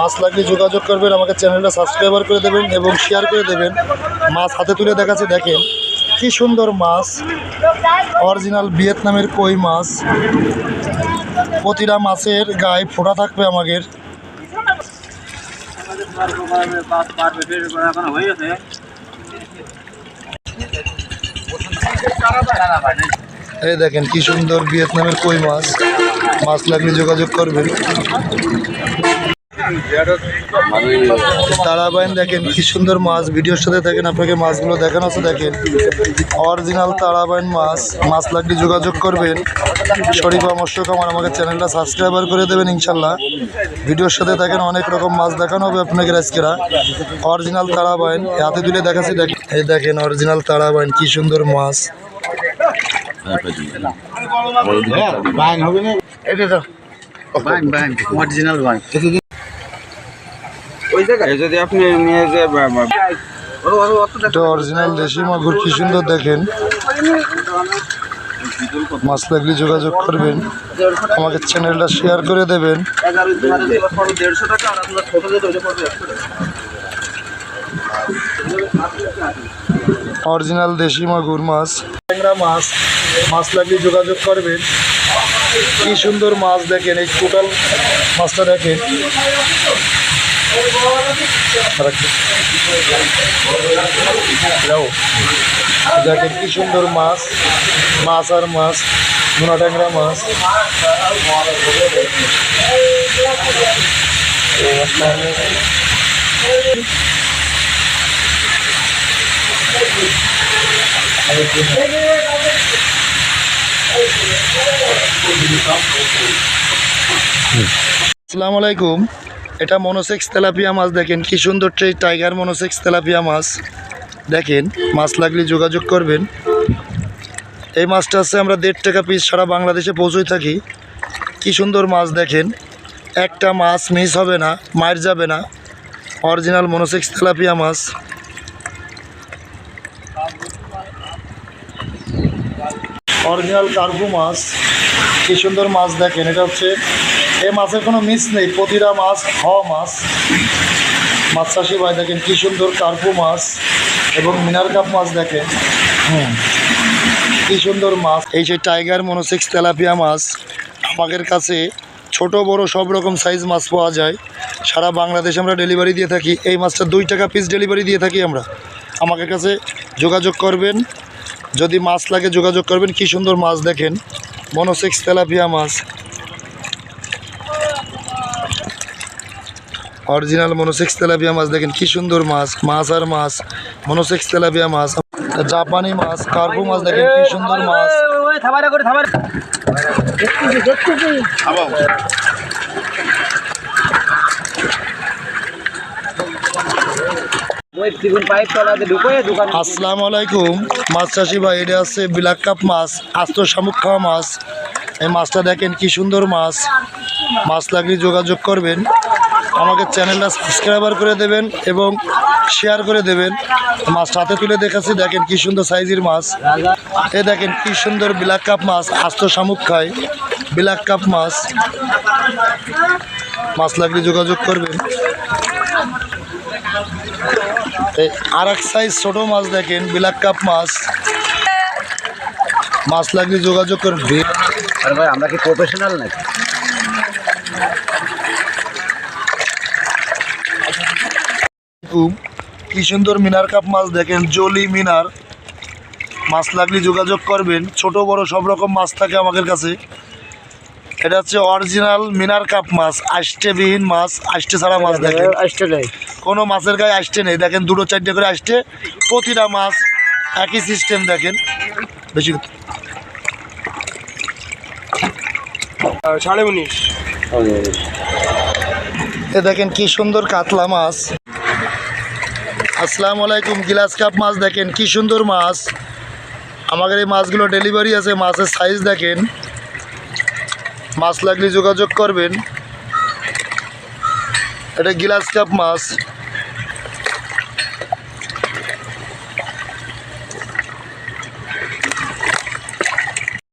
মাছ লাগলে যোগাযোগ করবেন, আমাকে চ্যানেলটা সাবস্ক্রাইবার করে দেবেন এবং শেয়ার করে দেবেন। মাছ হাতে তুলে দেখাচ্ছে, দেখেন কি সুন্দর মাছ। অরিজিনাল ভিয়েতনামের কই মাছ। প্রতিটা মাছের গায়ে ফোটা থাকবে আমাদের। এই দেখেন কি সুন্দর ভিয়েতনামের কই মাছ। মাছ লাগলে যোগাযোগ করবেন। তারাবাইন দেখেন কি সুন্দর মাছ ভিডিওর সাথে দেখেন আপনাকে মাছগুলো দেখানো আছে দেখেন। অরিজিনাল তারাবাইন মাছ মাছ লাগলে যোগাযোগ করবেন। শরীফা মৎস্য কামার আমাকে চ্যানেলটা সাবস্ক্রাইবার করে দেবেন ইনশাল্লাহ। ভিডিওর সাথে দেখেন অনেক রকম মাছ দেখানো হবে আপনাকে আজকেরা। অরিজিনাল তারাবাইন হাতে তুলে দেখাচ্ছি দেখেন। এই দেখেন অরিজিনাল তারাবাইন কি সুন্দর মাছ। এটা তো বাইন বাইন অরিজিনাল ভাই যদি আপনি নিয়ে যে এটা অরিজিনাল দেশি মাগুর কি সুন্দর দেখেন। মাছ লাগলে যোগাযোগ করবেন। আমাকে চ্যানেলটা শেয়ার করে দেবেন। অরিজিনাল দেশি মাগুর মাছ। ট্যাংরা মাছ মাছ লাগলে যোগাযোগ করবেন। কি সুন্দর মাছ দেখেন এই টোটাল মাছটা দেখেন। দেখেন কি সুন্দর মাছ মাছ আর মাছ নোনা ট্যাংরা মাছ। আসসালামু আলাইকুম। এটা মনোসেক্স তেলাপিয়া মাছ দেখেন, কি সুন্দর ট্রে টাইগার মনোসেক্স তেলাপিয়া মাছ। দেখেন, মাছ লাগলে যোগাযোগ করবেন। এই মাছটা আছে আমরা দেড় টাকা পিস সারা বাংলাদেশে পৌঁছই থাকি। কি সুন্দর মাছ দেখেন। একটা মাছ মিস হবে না, মার যাবে না। অরিজিনাল মনোসেক্স তেলাপিয়া মাছ। অরিজিনাল কার্গু মাছ। কি সুন্দর মাছ দেখেন এটা হচ্ছে এই মাছের কোনো মিস নেই প্রতিটা মাছ খাওয়া মাছ। মাছ চাষি ভাই দেখেন কি সুন্দর কার্পু মাছ এবং মিনার কাপ মাছ দেখেন। হুম। কি সুন্দর মাছ। এই সেই টাইগার মনোসেক্স তেলাপিয়া মাছ আমাদের কাছে ছোট বড় সব রকম সাইজ মাছ পাওয়া যায়। সারা বাংলাদেশে আমরা ডেলিভারি দিয়ে থাকি এই মাছটা দুই টাকা পিস ডেলিভারি দিয়ে থাকি আমরা। আমাদের কাছে যোগাযোগ করবেন। যদি মাছ লাগে যোগাযোগ করবেন, কি সুন্দর মাছ দেখেন। মনোসেক্স তেলাপিয়া মাছ। অরিজিনাল মনোসেক্স তেলাপিয়া মাছ দেখেন, কি সুন্দর মাছ মাছ আর মাছ, মনোসেক্স তেলাপিয়া মাছ। জাপানি মাছ কার্পু মাছ দেখেন, কি সুন্দর মাছ। আসসালামু আলাইকুম। মাছ চাষি ভাই, এটা আছে বিলাক কাপ মাছ, আস্ত শামুক খাওয়া মাছ। এই মাছটা দেখেন কি সুন্দর মাছ। মাছ লাগলে যোগাযোগ করবেন। আমাকে চ্যানেলটা সাবস্ক্রাইবার করে দেবেন এবং শেয়ার করে দেবেন। মাছটা হাতে তুলে দেখাচ্ছি, দেখেন কি সুন্দর সাইজের মাছ। এ দেখেন কি সুন্দর বিলাক কাপ মাছ, আস্ত শামুক খায়। বিলাক কাপ মাছ। মাছ লাগলে যোগাযোগ করবেন। আর এক সাইজ ছোটো মাছ দেখেন বিলাক কাপ মাছ। মাছ লাগলে যোগাযোগ করবে আরে ভাই আমরা কি প্রফেশনাল নাকি? কি সুন্দর মিনার কাপ মাছ দেখেন জলি মিনার। মাছ লাগলে যোগাযোগ করবেন। ছোট বড় সব রকম মাছ থাকে আমাদের কাছে। এটা হচ্ছে অরিজিনাল মিনার কাপ মাছ আষ্টেবিহীন মাছ আষ্টে ছাড়া মাছ দেখেন আসতে নাই। কোনো মাছের গায়ে আসতে নেই। দেখেন দুটো চারটে করে আসতে প্রতিটা মাছ একই সিস্টেম দেখেন। বেশি সাড়ে উনিশ। এ দেখেন কি সুন্দর কাতলা মাছ। আসসালামু আলাইকুম গিলাস কাপ মাছ দেখেন কি সুন্দর মাছ। আমাদের এই মাছগুলো ডেলিভারি আছে মাছের সাইজ দেখেন। মাছ লাগলে যোগাযোগ করবেন। এটা গিলাস কাপ মাছ।